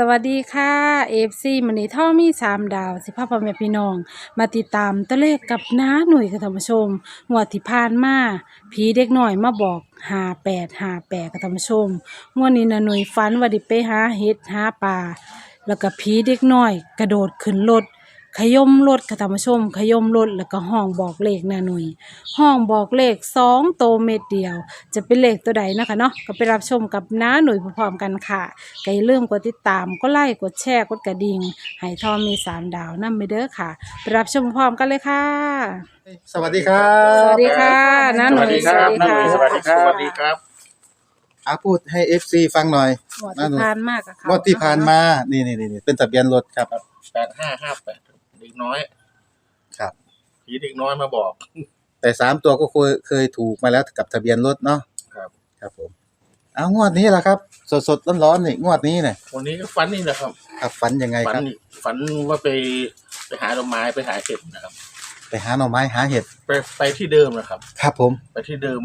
สวัสดีค่ะเอฟซีมันนี่ท่อมีสามดาว สิพ่อพ่อแม่พี่น้อง มาติดตามตัวเลขกับน้าหน่วยค่ะท่านผู้ชมงวดที่ผ่านมาผีเด็กหน่อยมาบอกหาแปดหาแปดค่ะท่านผู้ชมงวดนี้นะหน่วยฟันว่าดิไปหาเฮ็ดหาปลาแล้วก็ผีเด็กหน่อย กระโดดขึ้นรถ ขยมรถค่ะท่านผู้ชม ขยมรถแล้วก็ห้องบอกเลขนาหน่วยห้องบอกเลขสองโตวเม็ดเดียว จะเป็นเลขตัวใดนะคะเนาะก็ไปรับชมกับน้าหน่วยพร้อมๆกันค่ะก็อย่าลืมกดติดตามก็ไลค์กดแชร์กดกระดิ่งให้ทอมมีสามดาวนั่นไปเด้อค่ะไปรับชมพร้อมกันเลยค่ะ สวัสดีครับสวัสดีค่ะน้าหสน่วัยสดีครับสวัสดีน้าหนุ่ยค่ะสวัสดีครับสวัสดีครับ อาพูดให้เอฟซีฟังหน่อยหมดที่ผ่านมากอะค่ะงวดที่ผ่านมา นี่นี่นี่เป็นทะเบียนรถครับ แปดห้าห้าแปดเด็กน้อยครับ ผีเด็กน้อยมาบอก แต่สามตัวก็เคยเคยถูกมาแล้วกับทะเบียนรถเนาะครับ ครับผม เอางวดนี้แหละครับ สดสดร้อนร้อนๆนี่งวดนี้เนี่ยวันนี้ก็ฝันนี่แหละครับครับฝันยังไงฝัครับ นี่ฝันว่าไปไปหาดอกไม้ไปหาเห็ดนะครับ ไปหาหน่อไม้หาเห็ดไปไปที่เดิมนะครับ ครับผม ไปที่เดิม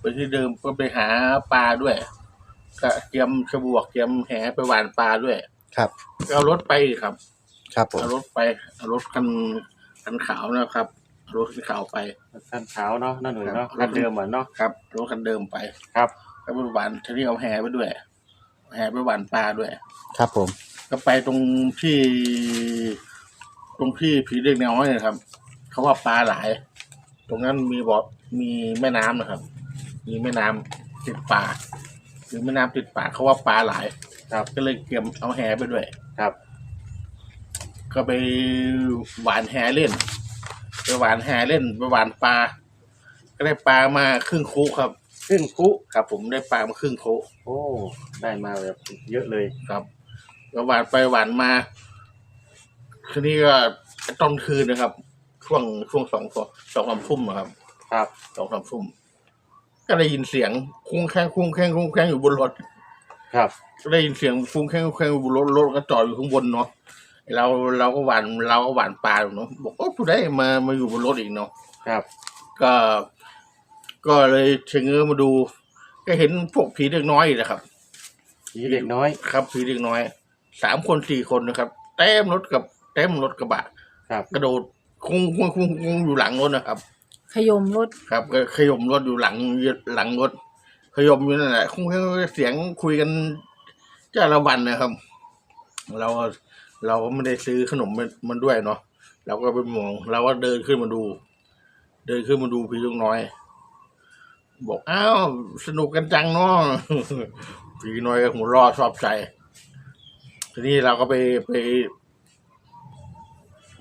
ไปที่เดิมก็ไปหาปลาด้วยก็เตรียมฉบวกเตรียมแหไปหวานปลาด้วยครับ ก็เอารถไปครับ ครับผมเอารถไปเอารถคันคันขาวนะครับเอารถคันขาวไปคันขาวเนาะนั่นหนุ่ยเนาะครับคันเดิมเหมือนเนาะครับรถคันเดิมไปครับก็ไปหวานทีนี้เอาแหไปด้วยแหไปหวานปลาด้วย ครับผม ก็ไปตรงที่ ตรงที่ผีเด็กแนวน้อยนะครับ เขาว่าปลาหลาย ตรงนั้นมีบ่อมีแม่น้ำนะครับ มีแม่น้ำติดป่ามีแม่น้ำติดป่าเขาว่าปลาหลาย ครับ ก็เลยเตรียมเอาแหไปด้วย ครับ ก็ไปหวานแหเล่น ไปหวานแหเล่นไปหวานปลา ก็ได้ปลามาครึ่งคุครับครึ่งคุครับ ผมได้ปลามาครึ่งคุโอ้ได้มาแบบเยอะเลยครับก็หวานไปหวานมาทีนี้ก็ตอนคืนนะครับ ช่วงช่วงสองสองสามทุ่มนะครับครับ สองสามทุ่มก็ได้ยินเสียงคุ้งแข้งคุ้งแข้งคุ้งแข้งอยู่บนรถ ครับ ก็ได้ยินเสียงคุ้งแข้งคุ้งแข้งอยู่บนรถรถก็จอดอยู่ข้างบนเนาะ เราเราก็หวานเราก็หวานปลาอยู่เนาะบอกว่าผู้ใดมามาอยู่บนรถอีกเนาะครับ ก็ ก็เลยเชงเง้อมาดู ก็เห็นพวกผีเด็กน้อยนะครับ ผีเด็กน้อยครับผีเด็กน้อยสามคนสี่คนนะครับเต็มรถกับเต็มรถกระบะครับ กระโดดคุ้งคุ้งคุ้งคุ้งอยู่หลังรถนะครับ ขยมรถครับก็ขยมรถอยู่หลังหลังรถขยมอยู่นั่นแหละคุ้งคุ้งเสียงคุยกันจ้าละวันนะครับ เรา เราก็ไม่ได้ซื้อขนมมันมันด้วยเนาะเราก็ไปมองเราก็เดินขึ้นมาดู เดินขึ้นมาดูผีเด็กน้อย บอกอ้าวสนุกกันจังเนาะผีน้อยก็หัวรอชอบใจทีนี้เราก็ไปไป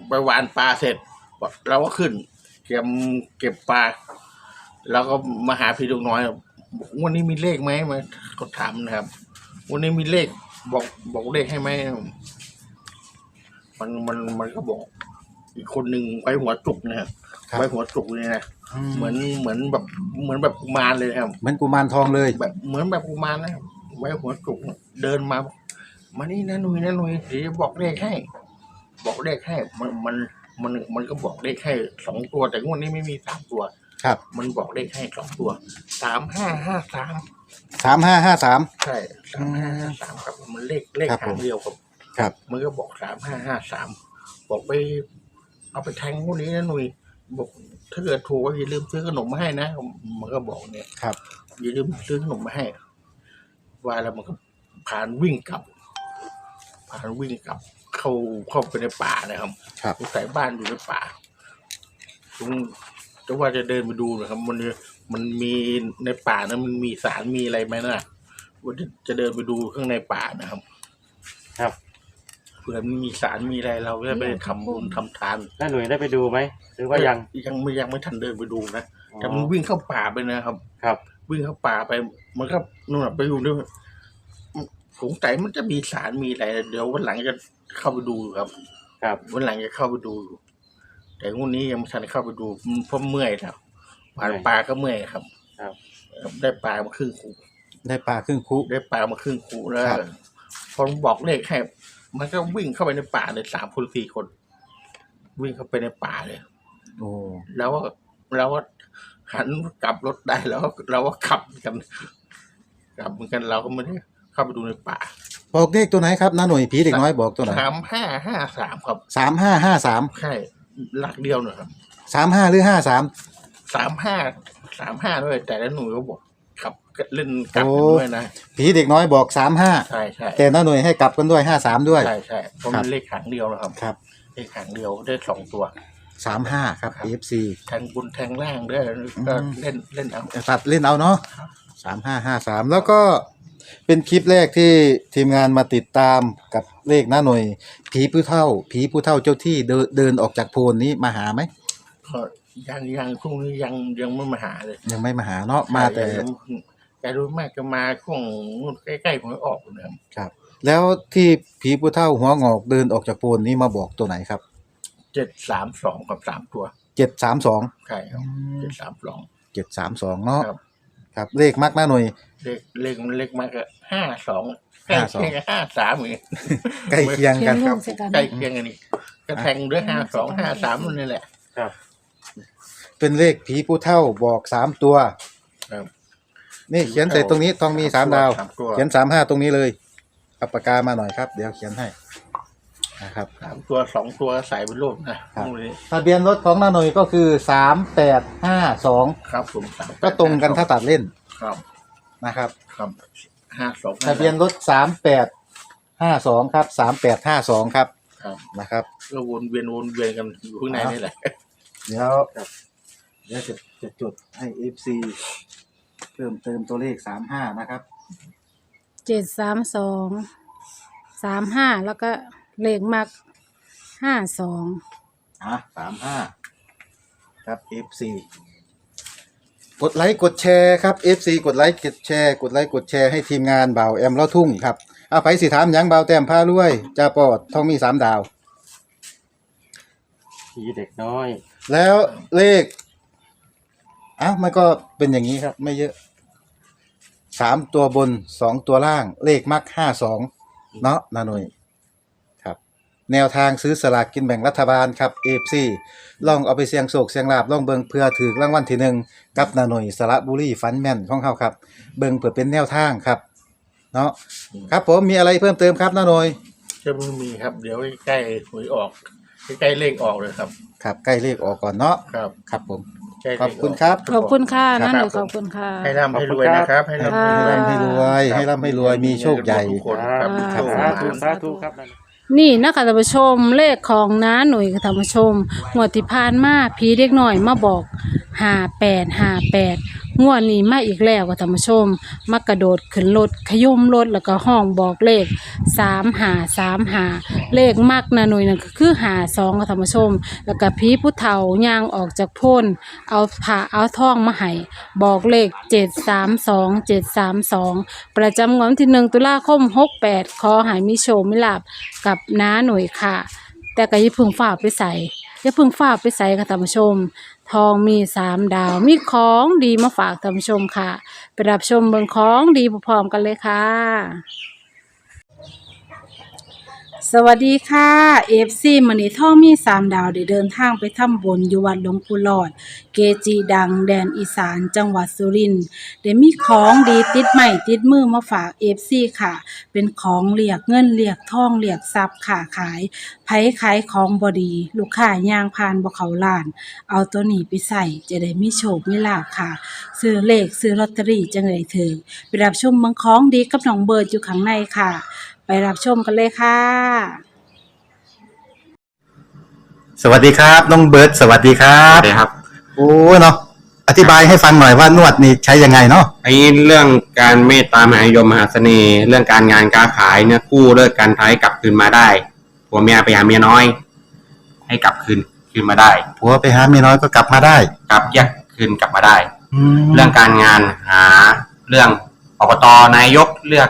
ไปหวานปลาเสร็จเราก็ขึ้นเตรียมเก็บปลาแล้วก็มาหาพี่ลูกน้อยวันนี้มีเลขไหมมาเขาถามนะครับ วันนี้มีเลขบอกบอกเลขให้ไหม มันมันมันก็บอก อีกคนหนึ่งไว้หัวจุกนะครับครับ ไว้หัวจุกเลยนะเหมือนเหมือนแบบเหมือนแบบกุมารเลยครับเหมือนกุมารทองเลย แบบเหมือนแบบกุมารนะไว้หัวจุกเดินมาบอกมานี่นะหนุ่ยนะหนุ่ยเดี๋ยวบอกเลขให้ บอกเลขให้มันมันมันมันก็บอกเลขให้สองตัวแต่งวดนี้ไม่มีสามตัว ครับมันบอกเลขให้สองตัวสามห้าห้าสามสามห้าห้าสาม ใช่สามห้าห้าสามครับมันเลขเลขครับหาผงมเดียวครับ ครับ มันก็บอกสามห้าห้าสามบอกไป เอาไปแทงพวกนี้นะหนุ่ยบอกถ้าเกิดถูกก็อย่าลืมซื้อขนมมาให้นะมันก็บอกเนี่ยครับอย่าลืมซื้อขนมมาให้ว่าแล้วมันก็ผ่านวิ่งกลับ ผ่านวิ่งกลับ เข้าเข้าไปในป่านะครับครับสายบ้านอยู่ในป่าตรงจะว่าจะเดินไปดูนะครับ มันมันมีในป่านั้นมันมีสารมีอะไรไหมนะว่าจะจะเดินไปดูข้างในป่านะครับ ครับเผื่อมันมีสารมีอะไรเราจะไปทำบุญทำทานนั่นหนุ่ยได้ไปดูไหมหรือว่ายังยังไม่ยังไม่ทันเดินไปดูนะอ๋อแต่มันวิ่งเข้าป่าไปนะครับ ครับ วิ่งเข้าป่าไป มันก็นู่นนะไปอยู่ด้วยสงสัยมันจะมีสารมีอะไรเดี๋ยววันหลังจะเข้าไปดูครับ ครับวันหลังจะเข้าไปดูอยู่แต่งวดนี้ยังไม่ทันเข้าไปดูเพราะเมื่อยแล้วผ่านปลาก็เมื่อยครับครับ ครับ ได้ปลามาครึ่งคูได้ปลาครึ่งคุได้ปลามาครึ่งคูแล้วครับพอบอกเลขให้ มันก็วิ่งเข้าไปในป่าเลยสามคนสี่คน วิ่งเข้าไปในป่าเลย โอ้แล้วก็เราก็หันกลับรถได้แล้วเราก็ขับกันกลับเหมือนกันเราก็ไม่ได้เข้าไปดูในป่าบอกเลขตัวไหนครับน้าหน่วยผีเด็กน้อยบอกตัวไหนสามห้าห้าสามครับสามห้าห้าสามใช่หลักเดียวหน่อยครับสามห้าหรือห้าสามสามห้าสามห้าด้วยแต่ละหน่วยก็บอกขับ เล่นกลับกันด้วยนะผีเด็กน้อยบอกสามห้าใช่ใช่แต่น้าหน่วยให้กลับกันด้วยห้าสามด้วย ใช่ใช่เพราะครัมับนเลขหางเดียวนะครับครับเลขหางเดียวได้สองตัวสามห้าครับครับ AFC แทงบุญแทงล่างด้วยก็อืมเล่นเล่นเอาตัดเล่นเอาเนาะครับสามห้าห้าสามแล้วก็เป็นคลิปแรกที่ทีมงานมาติดตามกับเลขหน้าหน่วย ผีผู้เท่า ผีผู้เท่าเจ้าที่เดินเดินออกจากโพนนี้มาหาไหมก็ยังยังพรุ่งนี้ยังยังไม่มาหาเลย ยังไม่มาหาเนาะมาแต่ แกรู้มากจะมาช่วงนู่นใกล้ๆผมออกนะครับครับ แล้วที่ผีผู้เท่าหัวงอกเดินออกจากโพนนี้มาบอกตัวไหนครับเจ็ดสามสองกับสามตัวเจ็ดสามสองใช่ครับเจ็ดสามสองเจ็ดสามสองเนาะครับ ครับ เลขมักหน้าหน่วยเลขเลขมันเลขมากก็ห้าสองใกล้ห้าสองเคียงกับห้าสามอย่างเงี้ยใกล้เคียงเขียกันนลครับงใส่กันใกล้เคียงกันนี่ก็แทงด้วยห้าสองห้าสามนี่แหละ ครับ เป็นเลขผีผู้เท่าบอกสามตัวครับ นี่เขียนใส่ตรงนี้ทองมีสามดาวสามตัวเขียนสามห้าตรงนี้เลยเอาปากกามาหน่อยครับ เดี๋ยวเขียนให้นะครับ สามตัวสองตัวใส่เป็นรูปนะครับ พวกนี้ทะเบียนรถของนาหน่ยก็คือสามแปดห้าสองครับผมสามก็ตรงกันถ้าตัดเล่นครับนะครับ ครับห้าสองทะเบียนรถสามแปดห้าสองครับสามแปดห้าสองครับครับนะครับ ก็วนเวียนวนเวียนกันอยู่ข้างในนี่แหละ เดี๋ยวเดี๋ยวจะจะจดให้เอฟซีเพิ่มเติมตัวเลขสามห้านะครับเจ็ดสามสองสามห้าแล้วก็เลขมักห้าสองอะสามห้าครับ FC กดไลค์กดแชร์ครับ FC กดไลค์กดแชร์กดไลค์กดแชร์ให้ทีมงานบ่าวแอมเล่าทุ่งครับเอาไปสิถามหยังบ่าวแต้มผ้ารวยจ่าปอดทองมีสามดาว ผีเด็กน้อย แล้วเลขอ้าวมันก็เป็นอย่างนี้ครับ ไม่เยอะ สามตัวบนสองตัวล่าง เลขมักห้าสองเนาะนาหน่ยครับ แนวทางซื้อสลากกินแบ่งรัฐบาลครับเอฟซีลองเอาไปเสียงโศกเสียงลาบลองเบิงเพื่อถือรางวัลที่หนึ่งกับนาหน่ยสระบุรีฟันแม่นของเขาครับ เบิงเพื่อเป็นแนวทางครับ เนาะครับผมมีอะไรเพิ่มเติมครับนาหน่ยจะไม่มีครับ เดี๋ยวใกล้ๆหวยออกใกล้ๆเลขออกเลยครับ ครับใกล้เลขออกก่อนเนาะครับ ครับผม ใกล้เลขอบกกคุณครับ ขอบคุณค่ะครับ นั่นเลยขอบคุณค่ะ ให้ร่ำให้รวยนะครับ ให้ร่ำค่ะให้ร่ำให้รวยให้ร่ำให้รวยมีโชคใหญ่ ทุกคนครับครับโชสาคธุดีสาธุครับนั่นนี่นะคะท่านผู้ชมเลขของน้าหน่วยค่ะท่านผู้ชมงวดที่ผ่านมาผีเด็กหน่อยมาบอกห้าแปดห้าแปด งวดนี้มาอีกแล้วค่ะท่านผู้ชม มากระโดดขึ้นรถขย่มรถแล้วก็ห้องบอกเลขสามหาสามหาเลขมากนาหน่วยนั่นก็คือหาสองค่ะท่านผู้ชม แล้วก็ผีผู้เฒ่าย่างออกจากโพ้นเอาผ้าเอาท่องมาให้บอกเลขเจ็ดสามสองเจ็ดสามสองประจำงวดที่หนึ่งตุลาคมหกแปดขอหายมิโชมิลาบกับน้าหน่วยค่ะ แต่ก็อย่าเพึ่งฝ่าไปใส่อย่าเพึ่งฝ่าไปใส่ค่ะท่านผู้ชม ทองมีสามดาวมีของดีมาฝากท่านผู้ชมค่ะ ไปรับชมเบิ่งของดีพร้อมๆกันเลยค่ะ สวัสดีค่ะเอฟซีมันีท่องมีสามดาวได้เดินทางไปทำบุญอยู่วัดหลวงปู่หลอด เกจีดังแดนอีสานจังหวัดสุรินทร์ได้มีของดีติดใหม่ติดมือมาฝากเอฟซีค่ะ เป็นของเรียกเงินเรียกทองเรียกทรัพย์ค่ะขายไผขายของบอดี ลูกค้าย่างผ่านบ่เขาลาน เอาตัวนี้ไปใส่จะได้มีโชคมีลาภค่ะ ซื้อเลขซื้อลอตเตอรี่จังเลยถือไปรับชมเมืองของดีกับน้องเบิร์ดอยู่ข้างในค่ะ ไปรับชมกันเลยค่ะ สวัสดีครับ น้องเบิร์ดสวัสดีครัครับบครับ โอ้เนาะอธิบายให้ฟังหน่อยว่านวดนี่ใช้ยังไงเนาะไอ้เรื่องการเมตตามหานิยมมหาเสน่ห์เรื่องการงานการขายเนี่ยกู้เลิกการท้ายกลับคืนมาได้ผัวเมียไปหาเมียน้อย ให้กลับคืนคืนมาได้ผัวไปหาเมียน้อยก็กลับมาได้กลับแยกคืนกลับมาได้แล้เรื่วองการงานหาเรื่องอบตนายกเลือก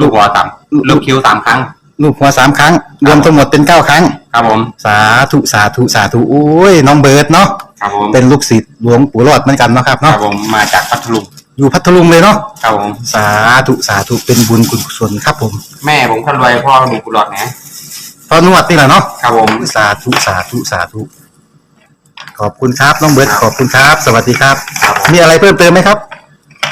ลูกหัวต่ำลูกคิ้วสามครั้ง ลูกหัวสามครั้ง รวมทั้งหมดเป็นเก้าครั้ง ครับผม สาธุสาธุสาธุโอ้ยน้องเบิร์ดเนาะครับผมเป็นลูกศิษย์หลวงปู่รอดเหมือนกันเนาะครับครับเนาะผมมาจากพัทลุงอยู่พัทลุงเลยเนาะครับผมสาธุสาธุเป็นบุญกุศลครับผมแม่ผมคนรวยพ่อมีกุหลาบนะพอนวดนี่แหละเนาะครับผมสาธุสาธุสาธุขอบคุณครับน้องเบิร์ดขอบคุณครับ สวัสดีครับ ครับผมมีอะไรเพิ่มเติมไหมครับ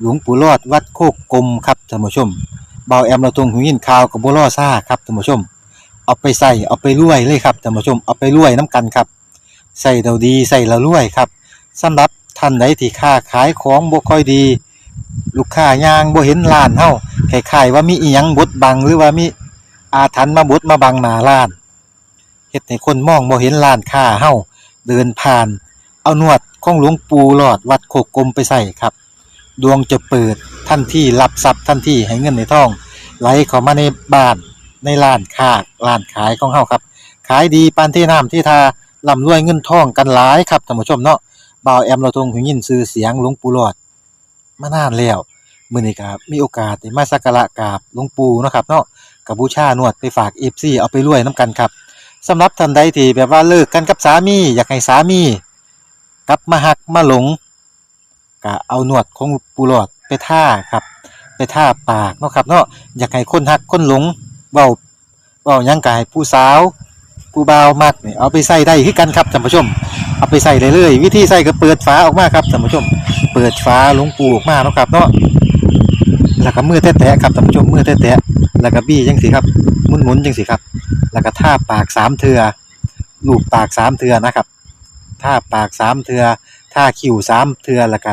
หลวงปู่รอดวัดโคกกลมครับท่านผู้ชมเบาแอมเราตรงหูยินข่าวกับบัวล่อซ่าครับท่านผู้ชม เอาไปใส่เอาไปรวยเลยครับท่านผู้ชมเอาไปรวยน้ำกันครับใส่เราดีใส่เรารวยครับสำหรับท่านใดที่ค้าขายของบ่ค่อยดี ลูกค้ายางบ่เห็นร้านเฮาคล้ายๆว่ามีอีหยังบดบังหรือว่ามีอาถรรพ์มาบดมาบังหน้าร้านเฮ็ดให้คนมองบ่เห็นร้านค้าเฮาเดินผ่าน เอานวดของหลวงปู่หลอดวัดโคกกลมไปใส่ครับ ดวงจะเปิดทันที่รับทรัพย์ทันที่ให้เงินในท้อง ไหลเข้ามาในบ้านในร้านค้าร้านขายของเฮาครับ ขายดีปานที่น้ำที่ทาร่ำรวยเงินทองกันหลายครับท่านผู้ชมเนาะบ่าวแอมเราทรงหูยินชื่อเสียงหลวงปู่หลอดมานานแล้วมื้อนี้ก็มีโอกาสได้มาสักการะกราบหลวงปู่เนาะครับเนาะกับบูชานวดไปฝาก FC เอาไปรวยนํกันครับสำหรับท่านใดที่แบบว่าเลิกกันกับสามี อยากให้สามี กลับมาหักมาหลง ก็เอาหนวดของปูหลอดไปท่าครับ ไปท่าปากเนาะครับเนาะอยากให้คนหักคนหลงเว้าเว้ายังกายผู้สาวผู้บ่าวมักนี่เอาไปใส่ได้คือกันครับท่านผู้ชม เอาไปใส่ได้เลยวิธีใส่ก็เปิดฝาออกมาครับท่านผู้ชม เปิดฝาหลวงปูออกมาเนาะครับเนาะแล้วก็มือแตะๆครับท่านผู้ชมมือแตะๆแล้วก็บี้จังสิครับหมุนๆจังสิครับ แล้วก็ท่าปากสามเทือลูบปากสามเทือนะครับท่าปากสามเทือท่าคิ้วสามเทือแล้วก็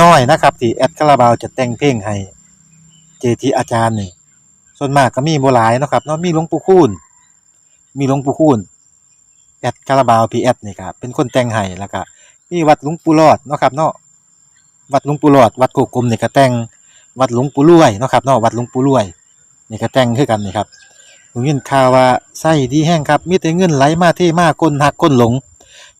น้อยนะครับที่แอดคาราบาวจะแต่งเพลงให้เจทีอาจารย์นี่ส่วนมากก็มีบ่หลายนะครับเนาะมีหลวงปู่คูณมีหลวงปู่คูณแอดคาราบาวพีแอดนี่ครับเป็นคนแต่งให้แล้วก็มีวัดหลวงปู่รอดนะครับเนาะวัดหลวงปู่รอด วัดโกกลมนี่ก็แต่งวัดหลวงปู่รวยนะครับเนาะวัดหลวงปู่รวยนี่ก็แต่งคือกันนี่ครับผมยินข่าวว่าไส้ดีแห้งครับมีแต่เงินไหลมาเทมาก้นหักก้นหลง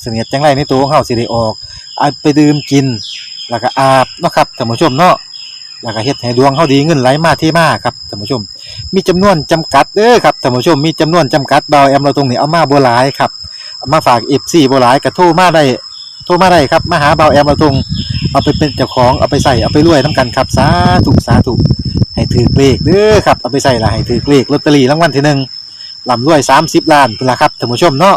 เสนียดจังไรในตัวของเฮาสิได้ออกเอาไปดื่มกิน แล้วก็อาบเนาะครับท่านผู้ชมเนาะแล้วก็เฮ็ดให้ดวงเฮาดีเงินไหลมาเทมาครับท่านผู้ชม มีจำนวนจำกัดเด้อครับท่านผู้ชมมีจำนวนจำกัดดาแอมเราตรงนี้เอามาบ่หลายครับามาฝาก FC บ่หลายก็โทรมาได้โทรมาได้ครับมาหาเบาแอมเราตรงเอาไปเป็นเจ้าของเอาไปใส่เอาไปรวยนํกันครับสาธุสาธุให้ถือเลขเด้อครับเอาไปใส่ละให้ถือเลขลอตเตอรี่รางวัลที่หนึ่งลำรวย30ล้านพุ่นละครับท่านผู้ชมเนาะ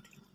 ครับ